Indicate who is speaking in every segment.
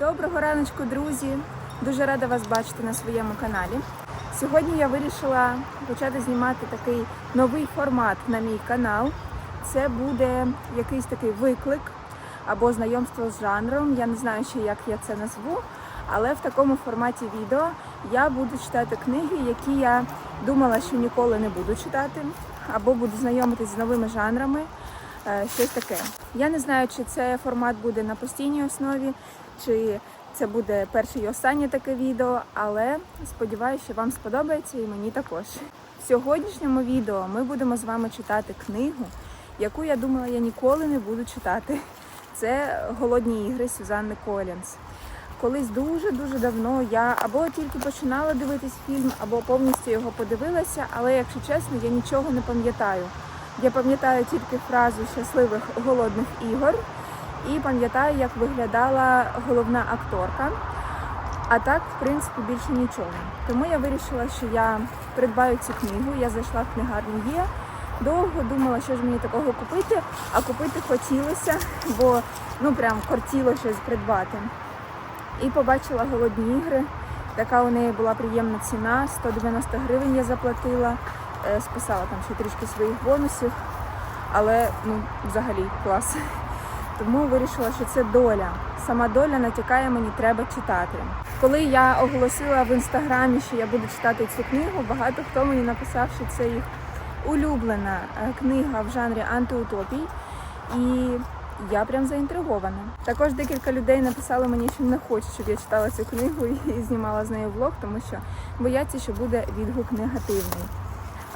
Speaker 1: Доброго раночку, друзі! Дуже рада вас бачити на своєму каналі. Сьогодні я вирішила почати знімати такий новий формат на мій канал. Це буде якийсь такий виклик або знайомство з жанром. Я не знаю ще, як я це назву, але в такому форматі відео я буду читати книги, які я думала, що ніколи не буду читати, або буду знайомитись з новими жанрами. е, Щось таке. Я не знаю, чи це формат буде на постійній основі, чи це буде перше і останнє таке відео, але сподіваюся, що вам сподобається і мені також. В сьогоднішньому відео ми будемо з вами читати книгу, яку я думала, я ніколи не буду читати. Це Голодні ігри Сюзанни Колінс. Колись дуже-дуже давно я або тільки починала дивитись фільм, або повністю його подивилася, але, якщо чесно, я нічого не пам'ятаю. Я пам'ятаю тільки фразу щасливих голодних ігор і пам'ятаю, як виглядала головна акторка. А так, в принципі, більше нічого. Тому я вирішила, що я придбаю цю книгу. Я зайшла в книгарню Є. Довго думала, що ж мені такого купити, а купити хотілося, бо ну прям кортіло щось придбати. І побачила голодні ігри. Така у неї була приємна ціна. 190 гривень я заплатила, Е, списала там ще трішки своїх бонусів, але ну, взагалі клас. Тому вирішила, що це доля. Сама доля натякає мені, треба читати. Коли я оголосила в інстаграмі, що я буду читати цю книгу, багато хто мені написав, що це їх улюблена е, книга в жанрі антиутопій. І я прям заінтригована. Також декілька людей написали мені, що не хочуть, щоб я читала цю книгу і знімала з нею влог, тому що бояться, що буде відгук негативний.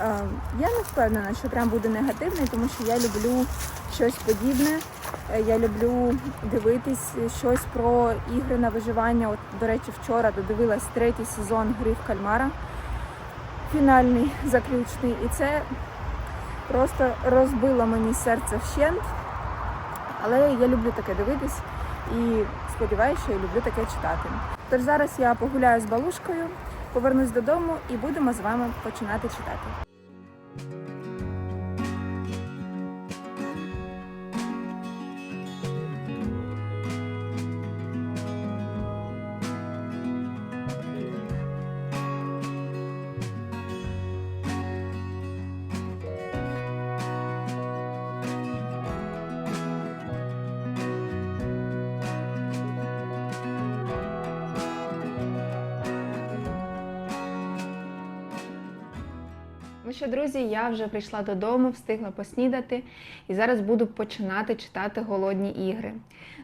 Speaker 1: Е, Я не впевнена, що прям буде негативний, тому що я люблю щось подібне. Е, Я люблю дивитись щось про ігри на виживання. От, до речі, вчора додивилась третій сезон гри в кальмара, фінальний, заключний. І це просто розбило мені серце вщент. Але я люблю таке дивитись і сподіваюся, що я люблю таке читати. Тож зараз я погуляю з балушкою, повернусь додому і будемо з вами починати читати.
Speaker 2: Що, друзі, я вже прийшла додому, встигла поснідати і зараз буду починати читати голодні ігри.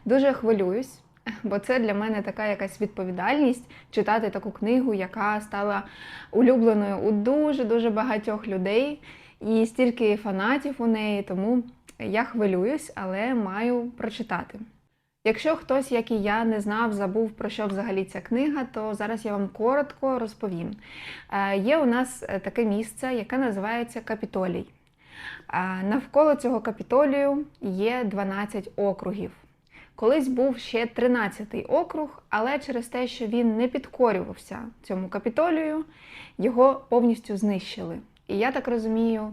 Speaker 2: Дуже хвилююсь, бо це для мене така якась відповідальність читати таку книгу, яка стала улюбленою у дуже-дуже багатьох людей, і стільки фанатів у неї, тому я хвилююсь, але маю прочитати. Якщо хтось, як і я, не знав, забув про що взагалі ця книга, то зараз я вам коротко розповім. Е, Є у нас е, таке місце, яке називається Капітолій. Е, Навколо цього капітолію є 12 округів. Колись був ще 13-й округ, але через те, що він не підкорювався цьому капітолію, його повністю знищили. І я так розумію,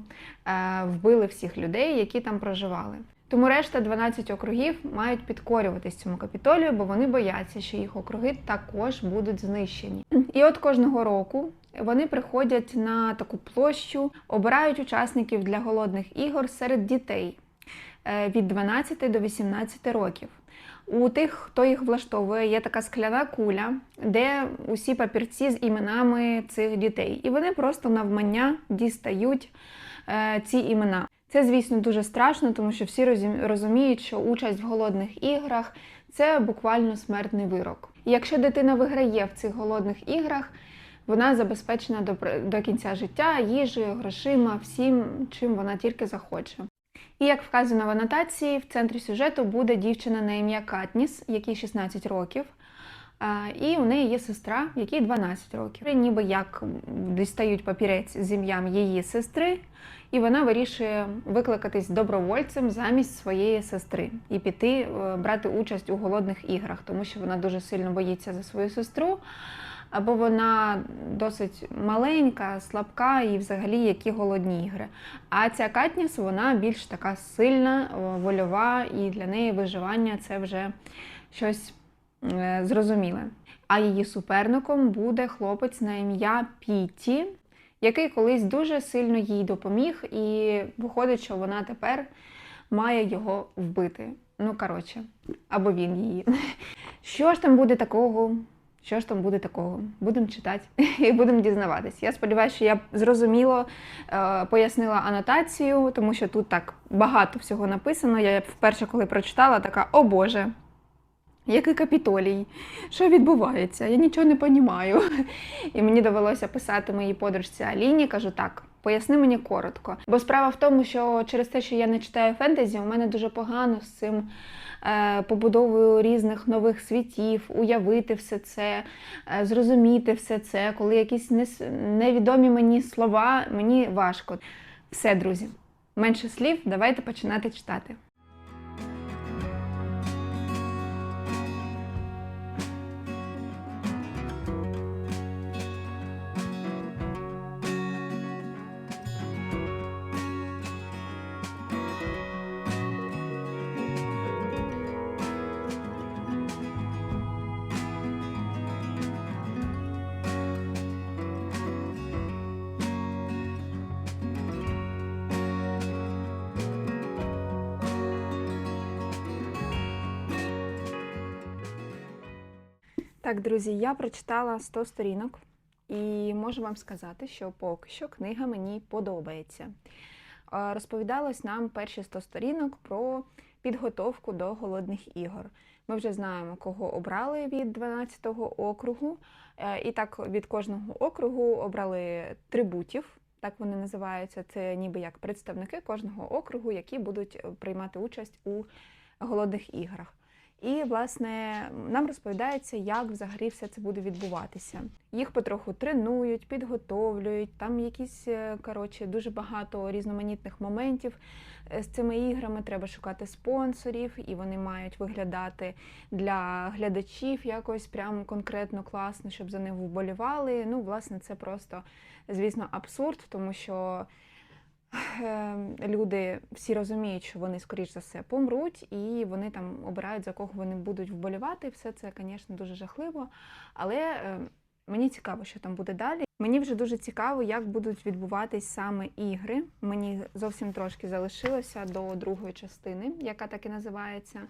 Speaker 2: вбили всіх людей, які там проживали. Тому решта 12 округів мають підкорюватись цьому капітолію, бо вони бояться, що їх округи також будуть знищені. І от кожного року вони приходять на таку площу, обирають учасників для голодних ігор серед дітей е, від 12 до 18 років. У тих, хто їх влаштовує, є така скляна куля, де усі папірці з іменами цих дітей. І вони просто навмання дістають е, ці імена. Це, звісно, дуже страшно, тому що всі розуміють, що участь в голодних іграх це буквально смертний вирок. І якщо дитина виграє в цих голодних іграх, вона забезпечена до, до кінця життя їжею, грошима, всім, чим вона тільки захоче. І як вказано в анотації, в центрі сюжету буде дівчина на ім'я Катніс, якій 16 років. І у неї є сестра, якій 12 років. Ніби як дістають папірець з ім'ям її сестри, і вона вирішує викликатись добровольцем замість своєї сестри і піти е, брати участь у голодних іграх, тому що вона дуже сильно боїться за свою сестру. Або вона досить маленька, слабка і взагалі які голодні ігри. А ця Катніс, вона більш така сильна, вольова, і для неї виживання це вже щось зрозуміле. А її суперником буде хлопець на ім'я Піті, який колись дуже сильно їй допоміг, і виходить, що вона тепер має його вбити. Ну, коротше, або він її. Що ж там буде такого? Що ж там буде такого? Будемо читати і будемо дізнаватись. Я сподіваюся, що я зрозуміло е, пояснила анотацію, тому що тут так багато всього написано. Я вперше, коли прочитала, така: о Боже, який капітолій, що відбувається? Я нічого не розумію. І мені довелося писати моїй подружці Аліні, кажу так. Поясни мені коротко. Бо справа в тому, що через те, що я не читаю фентезі, у мене дуже погано з цим е, побудовою різних нових світів, уявити все це, е, зрозуміти все це, коли якісь нес- невідомі мені слова, мені важко. Все, друзі, менше слів, давайте починати читати. Так, друзі, я прочитала 100 сторінок і можу вам сказати, що поки що книга мені подобається. Е, Розповідалось нам перші 100 сторінок про підготовку до голодних ігор. Ми вже знаємо, кого обрали від 12-го округу, е, і так від кожного округу обрали трибутів. Так вони називаються. Це ніби як представники кожного округу, які будуть приймати участь у голодних іграх. І, власне, нам розповідається, як взагалі все це буде відбуватися. Їх потроху тренують, підготовлюють. Там якісь е, коротше дуже багато різноманітних моментів Е, з цими іграми. Треба шукати спонсорів, і вони мають виглядати для глядачів якось прям конкретно класно, щоб за них вболівали. Ну, власне, це просто, звісно, абсурд, тому що. Е, Люди всі розуміють, що вони, скоріш за все, помруть, і вони там обирають, за кого вони будуть вболівати. Все це, звісно, дуже жахливо. Але е, мені цікаво, що там буде далі. Мені вже дуже цікаво, як будуть відбуватись саме ігри. Мені зовсім трошки залишилося до другої частини, яка так і називається.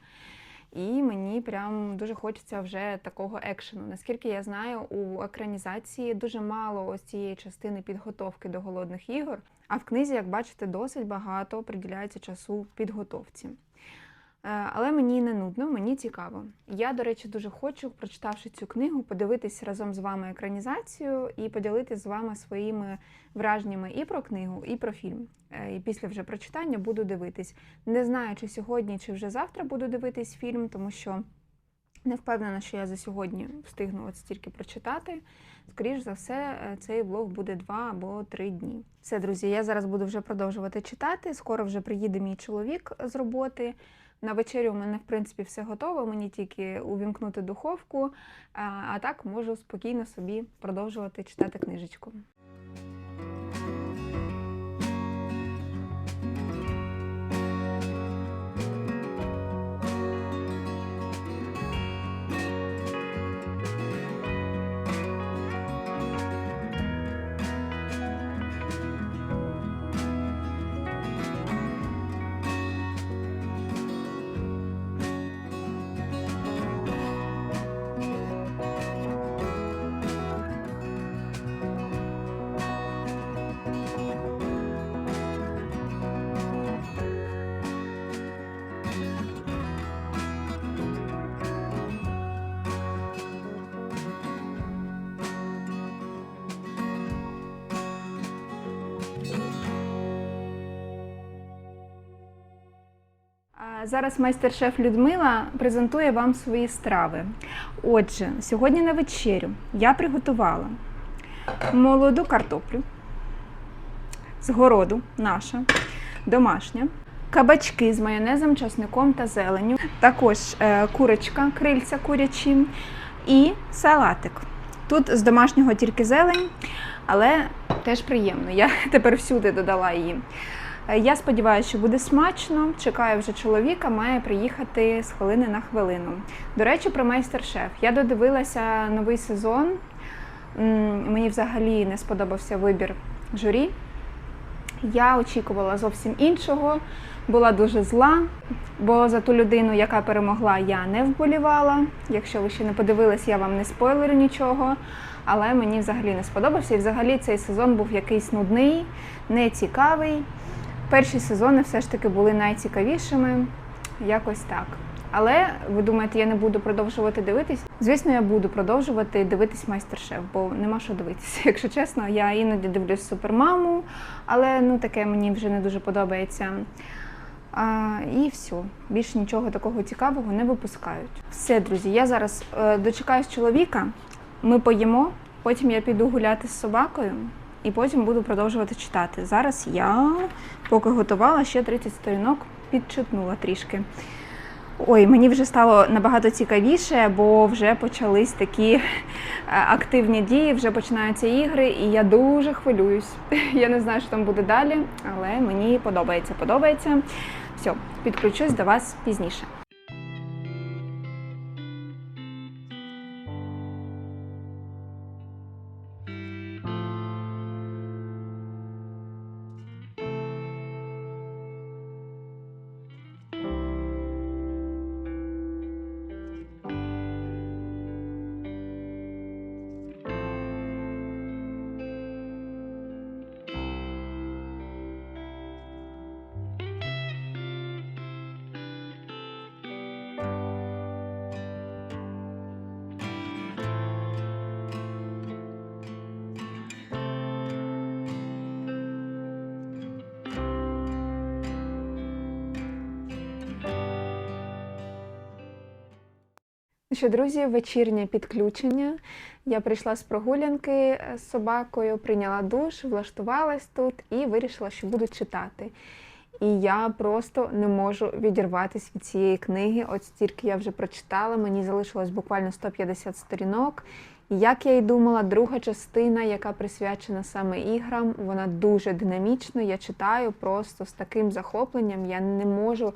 Speaker 2: І мені прям дуже хочеться вже такого екшену. Наскільки я знаю, у екранізації дуже мало ось цієї частини підготовки до голодних ігор. А в книзі, як бачите, досить багато приділяється часу підготовці. Е, Але мені не нудно, мені цікаво. Я, до речі, дуже хочу, прочитавши цю книгу, подивитись разом з вами екранізацію і поділитися з вами своїми враженнями і про книгу, і про фільм. Е, І після вже прочитання буду дивитись. Не знаю, чи сьогодні, чи вже завтра буду дивитись фільм, тому що не впевнена, що я за сьогодні встигну от стільки прочитати. Скоріш за все, е, цей влог буде два або три дні. Все, друзі, я зараз буду вже продовжувати читати. Скоро вже приїде мій чоловік з роботи. На вечерю у мене, в принципі, все готово. Мені тільки увімкнути духовку, а, а так можу спокійно собі продовжувати читати книжечку. Зараз майстер-шеф Людмила презентує вам свої страви. Отже, сьогодні на вечерю я приготувала молоду картоплю з городу наша, домашня, кабачки з майонезом, часником та зеленню, також е, курочка, крильця курячі і салатик. Тут з домашнього тільки зелень, але теж приємно. Я тепер всюди додала її. Е, Я сподіваюся, що буде смачно. Чекаю вже чоловіка, має приїхати з хвилини на хвилину. До речі, про майстер-шеф. Я додивилася новий сезон. Мені взагалі не сподобався вибір журі. Я очікувала зовсім іншого, була дуже зла, бо за ту людину, яка перемогла, я не вболівала. Якщо ви ще не подивились, я вам не спойлерю нічого. Але мені взагалі не сподобався. І взагалі цей сезон був якийсь нудний, нецікавий. Перші сезони все ж таки були найцікавішими. Якось так. Але ви думаєте, я не буду продовжувати дивитись? Звісно, я буду продовжувати дивитись майстер-шеф, бо нема що дивитися. Якщо чесно, я іноді дивлюсь супермаму, але ну таке мені вже не дуже подобається. А, і все, більше нічого такого цікавого не випускають. Все, друзі, я зараз е, дочекаюсь чоловіка, ми поїмо, потім я піду гуляти з собакою і потім буду продовжувати читати. Зараз я, поки готувала, ще 30 сторінок підчитнула трішки. Ой, мені вже стало набагато цікавіше, бо вже почались такі е, активні дії, вже починаються ігри, і я дуже хвилююсь. Я не знаю, що там буде далі, але мені подобається. Подобається. Все, підключусь до вас пізніше. Що, друзі, вечірнє підключення. Я прийшла з прогулянки з собакою, прийняла душ, влаштувалась тут і вирішила, що буду читати. І я просто не можу відірватися від цієї книги. От стільки я вже прочитала, мені залишилось буквально 150 сторінок. І як я й думала, друга частина, яка присвячена саме іграм, вона дуже динамічна. Я читаю просто з таким захопленням. Я не можу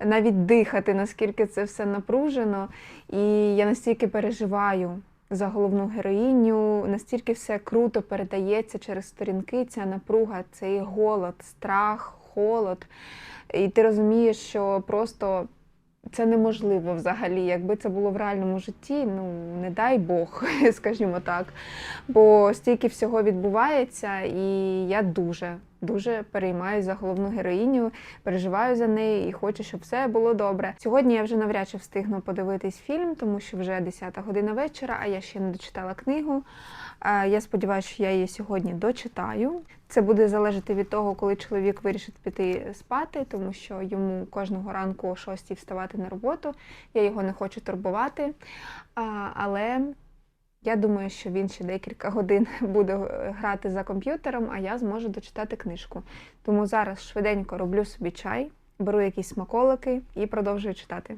Speaker 2: навіть дихати, наскільки це все напружено. І я настільки переживаю за головну героїню, настільки все круто передається через сторінки, ця напруга, цей голод, страх, холод. І ти розумієш, що просто це неможливо взагалі. Якби це було в реальному житті, ну не дай Бог, скажімо так. Бо стільки всього відбувається, і я дуже, дуже переймаюся за головну героїню, переживаю за неї і хочу, щоб все було добре. Сьогодні я вже навряд чи встигну подивитись фільм, тому що вже 10 година вечора, а я ще не дочитала книгу. Я сподіваюся, що я її сьогодні дочитаю. Це буде залежати від того, коли чоловік вирішить піти спати, тому що йому кожного ранку о 6 вставати на роботу. Я його не хочу турбувати. Але я думаю, що він ще декілька годин буде е, грати за комп'ютером, а я зможу дочитати книжку. Тому зараз швиденько роблю собі чай, беру якісь смаколики і продовжую читати.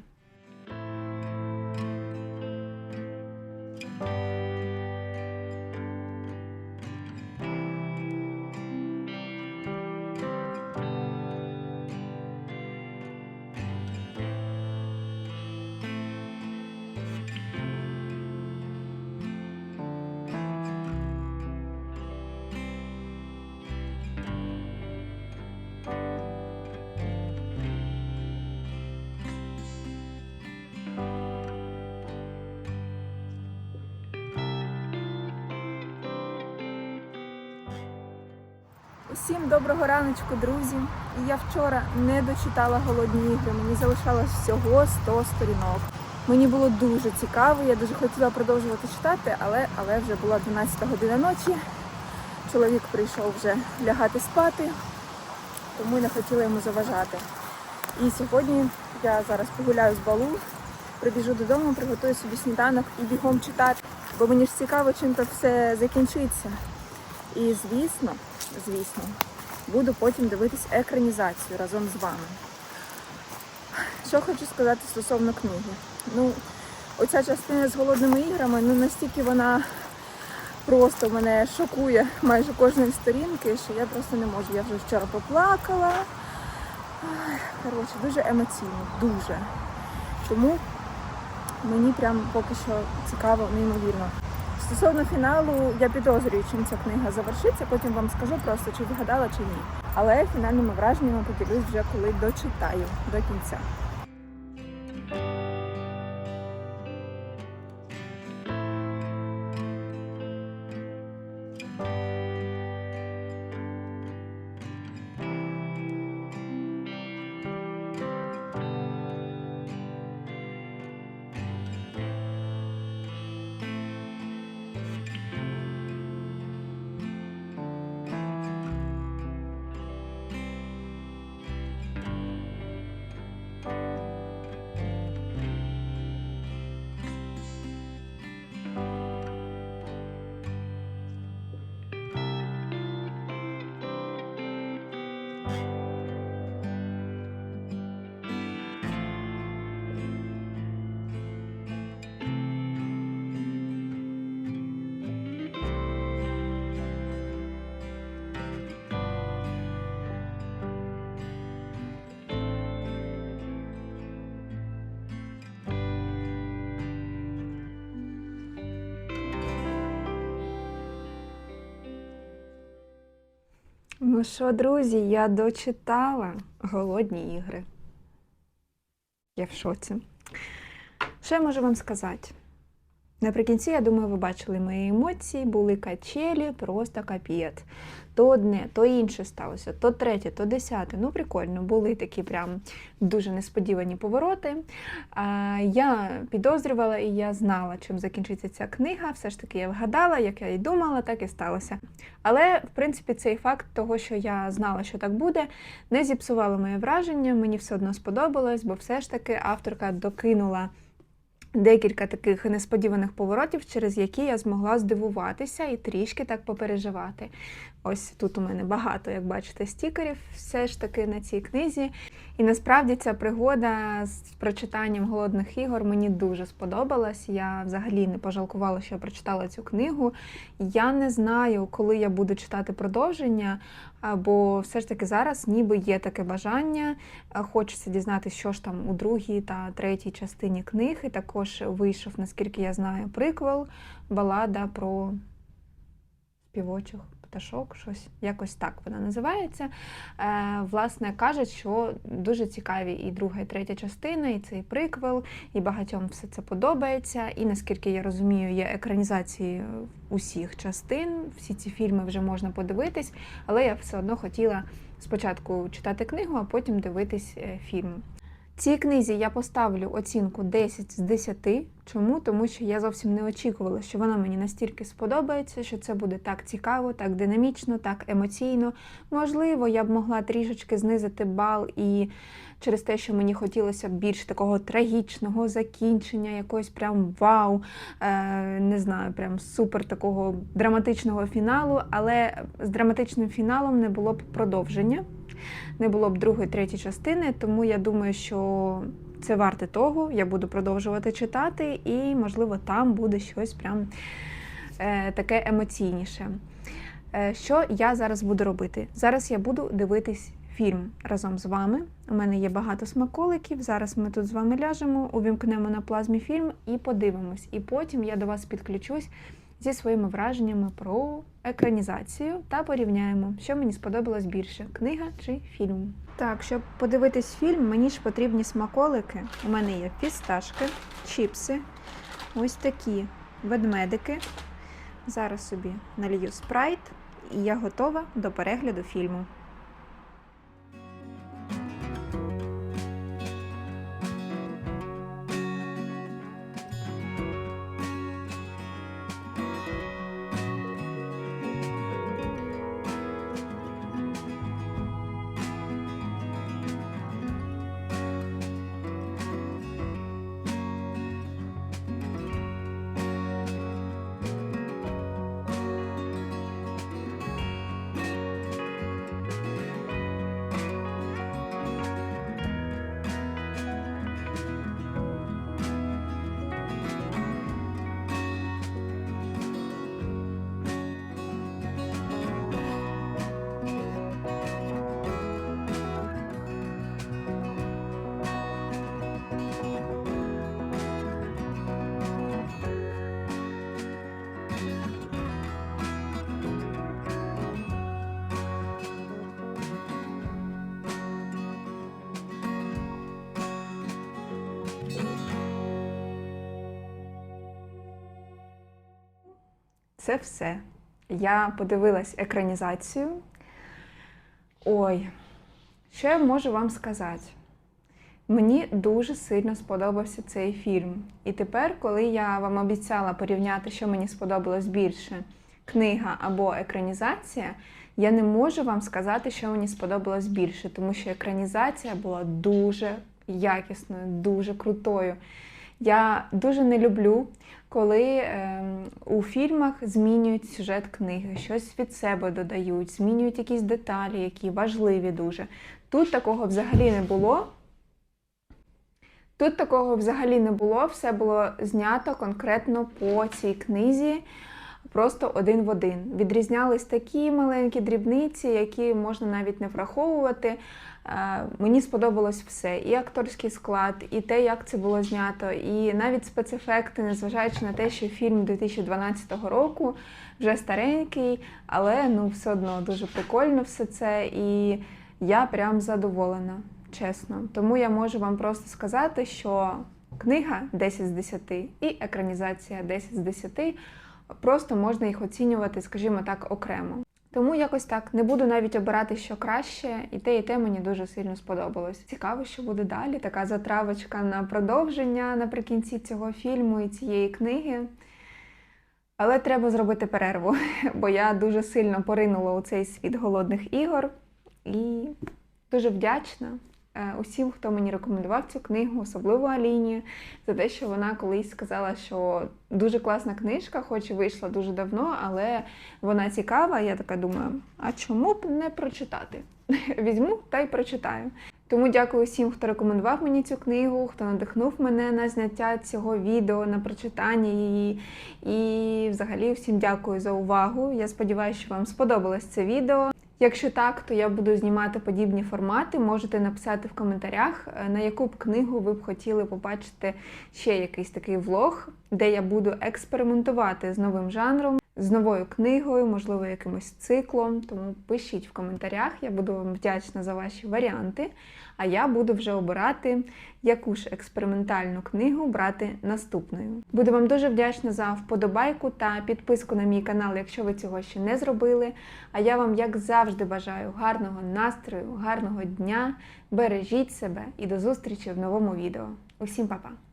Speaker 1: Усім доброго раночку, друзі. Я вчора не дочитала голодні ігри. Мені залишалось всього 100 сторінок. Мені було дуже цікаво, я дуже хотіла продовжувати читати, але, але вже була 12 година ночі. Чоловік прийшов вже лягати спати, тому не хотіла йому заважати. І сьогодні я зараз погуляю з балу, прибіжу додому, приготую собі сніданок і бігом читати, бо мені ж цікаво, чим це все закінчиться. І звісно, звісно, буду потім дивитись екранізацію разом з вами. Що хочу сказати стосовно книги. Ну, оця частина з голодними іграми, ну настільки вона просто мене шокує майже кожної сторінки, що я просто не можу. Я вже вчора поплакала. Коротше, дуже емоційно, дуже. Тому мені прям поки що цікаво, неймовірно. Стосовно фіналу, я підозрюю, чим ця книга завершиться. Потім вам скажу просто, чи вгадала, чи ні. Але фінальними враженнями поділюсь вже коли дочитаю до кінця. Ну що, друзі, я дочитала голодні ігри. Я в шоці. Що я можу вам сказати? Наприкінці, я думаю, ви бачили мої емоції, були качелі, просто капіт. То одне, то інше сталося, то третє, то десяте. Ну, прикольно, були такі прям дуже несподівані повороти. А, я підозрювала і я знала, чим закінчиться ця книга. Все ж таки я вгадала, як я і думала, так і сталося. Але, в принципі, цей факт того, що я знала, що так буде, не зіпсувало моє враження. Мені все одно сподобалось, бо все ж таки авторка докинула декілька таких несподіваних поворотів, через які я змогла здивуватися і трішки так попереживати. Ось тут у мене багато, як бачите, стікерів все ж таки на цій книзі. І насправді ця пригода з прочитанням голодних ігор мені дуже сподобалась. Я взагалі не пожалкувала, що я прочитала цю книгу. Я не знаю, коли я буду читати продовження, бо все ж таки зараз ніби є таке бажання. Хочеться дізнатися, що ж там у другій та третій частині книг. І також вийшов, наскільки я знаю, приквел, балада про співочих пташок, щось якось так вона називається. Е, власне, кажуть, що дуже цікаві і друга, і третя частина, і цей приквел, і багатьом все це подобається. І наскільки я розумію, є екранізації усіх частин. Всі ці фільми вже можна подивитись, але я все одно хотіла спочатку читати книгу, а потім дивитись е, фільм. Цій книзі я поставлю оцінку 10 з 10. Чому? Тому що я зовсім не очікувала, що вона мені настільки сподобається, що це буде так цікаво, так динамічно, так емоційно. Можливо, я б могла трішечки знизити бал і через те, що мені хотілося б більш такого трагічного закінчення, якогось прям вау, е, не знаю, прям супер такого драматичного фіналу, але з драматичним фіналом не було б продовження не було б другої, третьої частини, тому я думаю, що це варте того. Я буду продовжувати читати, і, можливо, там буде щось прям е, таке емоційніше. Е, що я зараз буду робити? Зараз я буду дивитись фільм разом з вами. У мене є багато смаколиків. Зараз ми тут з вами ляжемо, увімкнемо на плазмі фільм і подивимось. І потім я до вас підключусь зі своїми враженнями про екранізацію та порівняємо, що мені сподобалось більше книга чи фільм. Так, щоб подивитись фільм, мені ж потрібні смаколики. У мене є фісташки, чіпси, ось такі ведмедики. Зараз собі налью спрайт, і я готова до перегляду фільму.
Speaker 2: Це все. Я подивилась екранізацію. Ой, що я можу вам сказати? Мені дуже сильно сподобався цей фільм. І тепер, коли я вам обіцяла порівняти, що мені сподобалось більше, книга або екранізація, я не можу вам сказати, що мені сподобалось більше, тому що екранізація була дуже якісною, дуже крутою. Я дуже не люблю, коли е, у фільмах змінюють сюжет книги, щось від себе додають, змінюють якісь деталі, які важливі дуже. Тут такого взагалі не було. Тут такого взагалі не було, все було знято конкретно по цій книзі, просто один в один. Відрізнялись такі маленькі дрібниці, які можна навіть не враховувати. Мені сподобалось все: і акторський склад, і те, як це було знято, і навіть спецефекти, незважаючи на те, що фільм 2012 року вже старенький, але ну все одно дуже прикольно все це. І я прям задоволена, чесно. Тому я можу вам просто сказати, що книга 10 з 10 і екранізація 10 з 10 просто можна їх оцінювати, скажімо так, окремо. Тому якось так не буду навіть обирати, що краще, і те, і те мені дуже сильно сподобалось. Цікаво, що буде далі. Така затравочка на продовження наприкінці цього фільму і цієї книги. Але треба зробити перерву, бо я дуже сильно поринула у цей світ голодних ігор і дуже вдячна усім, хто мені рекомендував цю книгу, особливо Аліні, за те, що вона колись сказала, що дуже класна книжка, хоч і вийшла дуже давно, але вона цікава. Я така думаю, а чому б не прочитати? Візьму та й прочитаю. Тому дякую всім, хто рекомендував мені цю книгу, хто надихнув мене на зняття цього відео, на прочитання її. І взагалі всім дякую за увагу. Я сподіваюся, що вам сподобалось це відео. Якщо так, то я буду знімати подібні формати. Можете написати в коментарях, е, на яку б книгу ви б хотіли побачити ще якийсь такий влог, де я буду експериментувати з новим жанром, з новою книгою, можливо, якимось циклом. Тому пишіть в коментарях, я буду вам вдячна за ваші варіанти. А я буду вже обирати, яку ж експериментальну книгу брати наступною. Буду вам дуже вдячна за вподобайку та підписку на мій канал, якщо ви цього ще не зробили. А я вам, як завжди, бажаю гарного настрою, гарного дня. Бережіть себе і до зустрічі в новому відео. Усім па-па!